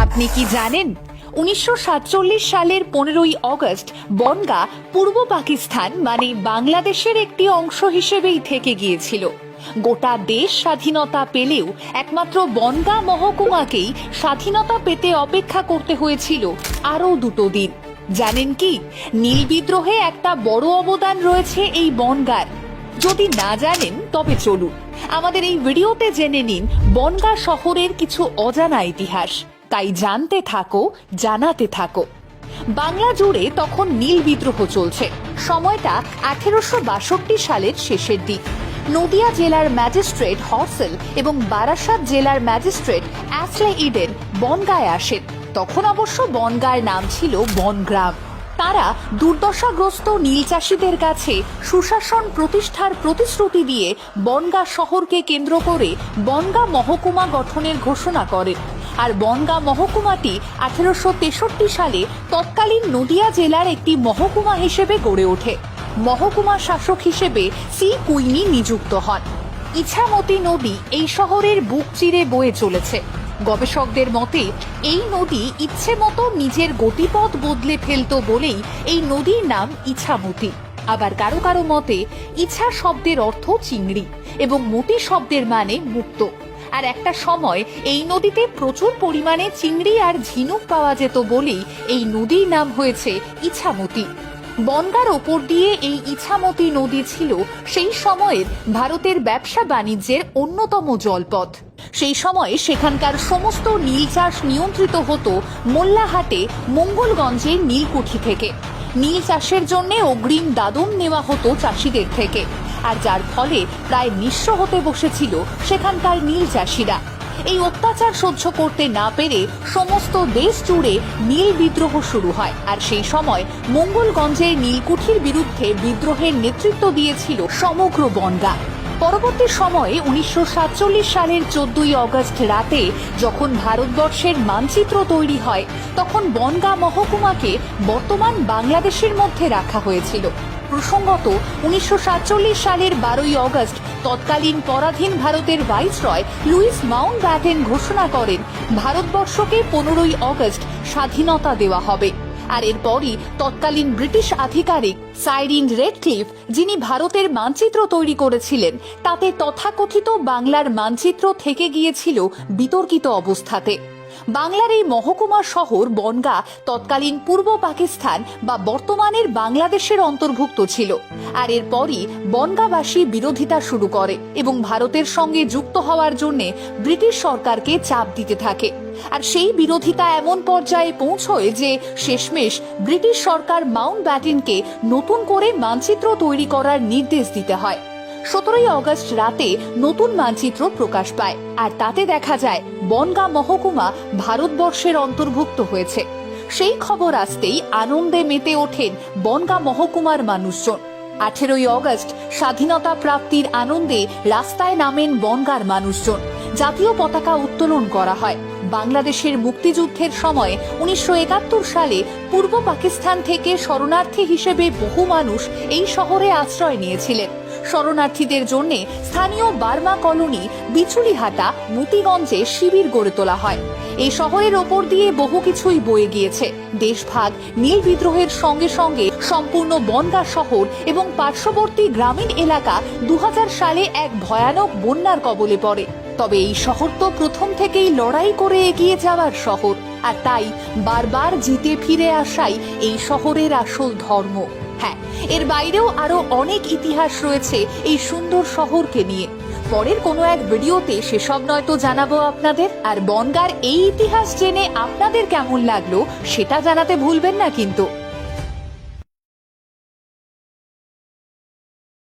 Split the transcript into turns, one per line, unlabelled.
আপনি কি জানেন? উনিশশো সাতচল্লিশ সালের পনেরোই অগস্ট বনগা পূর্ব পাকিস্তান মানে বাংলাদেশের একটি অংশ হিসেবেই থেকে গিয়েছিল। গোটা দেশ স্বাধীনতা পেলেও একমাত্র বনগা মহকুমাকেই স্বাধীনতা পেতে অপেক্ষা করতে হয়েছিল আরও দুটো দিন। জানেন কি? নীল বিদ্রোহে একটা বড় অবদান রয়েছে এই বনগার। যদি না জানেন, তবে চলুন। আমাদের এই ভিডিওতে জেনে নিন বনগা শহরের কিছু অজানা ইতিহাস। তাই জানতে থাকো, জানাতে থাকো। বাংলা জুড়ে তখন নীল বিদ্রোহ চলছে। সময়টা আঠেরোশো বাষট্টি সালের শেষের দিক। নদিয়া জেলার ম্যাজিস্ট্রেট হর্সেল এবং বারাসাত জেলার ম্যাজিস্ট্রেট অ্যাসলে ইডেন বনগায় আসেন। তখন অবশ্য বনগার নাম ছিল বনগ্রাম। তারা দুর্দশাগ্রস্ত নীল চাষিদের কাছে সুশাসন প্রতিষ্ঠার প্রতিশ্রুতি দিয়ে বনগা শহরকে কেন্দ্র করে বনগা মহকুমা গঠনের ঘোষণা করেন। আর বনগা মহকুমাটি আঠেরোশো তেষট্টি সালে তৎকালীন নদিয়া জেলার একটি মহকুমা হিসেবে গড়ে ওঠে। মহকুমা শাসক হিসেবে সি কুইনি নিযুক্ত হন। ইছামতি নদী এই শহরের বুক চিরে বয়ে চলেছে। গবেষকদের মতে, এই নদী ইচ্ছে মতো নিজের গতিপথ বদলে ফেলতো বলেই এই নদীর নাম ইছামতি। আবার কারও কারও মতে, ইছা শব্দের অর্থ চিংড়ি এবং মতি শব্দের মানে মুক্ত। আর একটা সময় এই নদীতে প্রচুর পরিমাণে চিংড়ি আর ঝিনুক পাওয়া যেত বলেই এই নদীর নাম হয়েছে ইছামতি। বনগার ওপর দিয়ে এই ইছামতি নদী ছিল সেই সময়ের ভারতের ব্যবসা বাণিজ্যের অন্যতম জলপথ। সেই সময়ে সেখানকার সমস্ত নীল চাষ নিয়ন্ত্রিত হতো মোল্লাহাটে মঙ্গলগঞ্জের নীলকুঠি থেকে। নীল চাষের জন্য অগ্রিম দাদন নেওয়া হতো চাষিদের থেকে। আর যার ফলে প্রায় নিঃস্ব হতে বসেছিল সেখানকার নীল চাষিরা। এই অত্যাচার সহ্য করতে না পেরে সমস্ত দেশ জুড়ে নীল বিদ্রোহ শুরু হয় আর সেই সময় মঙ্গলগঞ্জের নীলকুঠির বিরুদ্ধে বিদ্রোহের নেতৃত্ব দিয়েছিল সমগ্র বনগা। পরবর্তী সময়ে উনিশশো সাতচল্লিশ সালের চোদ্দই অগস্ট রাতে যখন ভারতবর্ষের মানচিত্র তৈরি হয়, তখন বনগা মহকুমাকে বর্তমান বাংলাদেশের মধ্যে রাখা হয়েছিল। প্রসঙ্গত, উনিশশো সাতচল্লিশ সালের বারোই অগস্ট, তৎকালীন পরাধীন ভারতের ভাইসরয় লুইস মাউন্ট ব্যাটেন ঘোষণা করেন, ভারতবর্ষকে পনেরোই অগস্ট স্বাধীনতা দেওয়া হবে। আর এরপরই তৎকালীন ব্রিটিশ আধিকারিক সাইরিন রেডক্লিফ, যিনি ভারতের মানচিত্র তৈরি করেছিলেন, তাতে তথাকথিত বাংলার মানচিত্র থেকে গিয়েছিল বিতর্কিত অবস্থাতে। বাংলার এই মহকুমা শহর বনগা তৎকালীন পূর্ব পাকিস্তান বা বর্তমানের বাংলাদেশের অন্তর্ভুক্ত ছিল। আর এরপরই বনগাবাসী বিরোধিতা শুরু করে এবং ভারতের সঙ্গে যুক্ত হওয়ার জন্য ব্রিটিশ সরকারকে চাপ দিতে থাকে। আর সেই বিরোধিতা এমন পর্যায়ে পৌঁছয় যে শেষমেশ ব্রিটিশ সরকার মাউন্ট ব্যাটেনকে নতুন করে মানচিত্র তৈরি করার নির্দেশ দিতে হয়। সতেরোই অগস্ট রাতে নতুন মানচিত্র প্রকাশ পায়। আর তাতে দেখা যায়, বনগা মহকুমা ভারতবর্ষের অন্তর্ভুক্ত হয়েছে। সেই খবর আসতেই আনন্দে মেতে ওঠেন বনগা মহকুমার মানুষজন। আঠেরোই অগস্ট স্বাধীনতা প্রাপ্তির আনন্দে রাস্তায় নামেন বনগার মানুষজন। জাতীয় পতাকা উত্তোলন করা হয়। বাংলাদেশের মুক্তিযুদ্ধের সময় উনিশশো একাত্তর সালে পূর্ব পাকিস্তান থেকে শরণার্থী হিসেবে বহু মানুষ এই শহরে আশ্রয় নিয়েছিলেন। শরণার্থীদের জন্য স্থানীয় বার্মা কলোনি বিচুলিহাটা মতিগঞ্জে শিবির গড়ে তোলা হয়। এই শহরের ওপর দিয়ে বহু কিছুই বয়ে গিয়েছে। দেশভাগ নীল বিদ্রোহের সঙ্গে সঙ্গে সম্পূর্ণ বনগা শহর এবং পার্শ্ববর্তী গ্রামীণ এলাকা দু সালে এক ভয়ানক বন্যার কবলে পড়ে। তবে এই শহর তো প্রথম থেকেই লড়াই করে এগিয়ে যাওয়ার শহর। আর তাই বারবার জিতে ফিরে আসাই এই শহরের আসল ধর্ম। এর বাইরেও আরও অনেক ইতিহাস রয়েছে এই সুন্দর শহরকে নিয়ে। পরের কোনো এক ভিডিওতে সেসব নয়তো জানাব আপনাদের। আর বনগার এই ইতিহাস জেনে আপনাদের কেমন লাগল, সেটা জানাতে ভুলবেন না কিন্তু।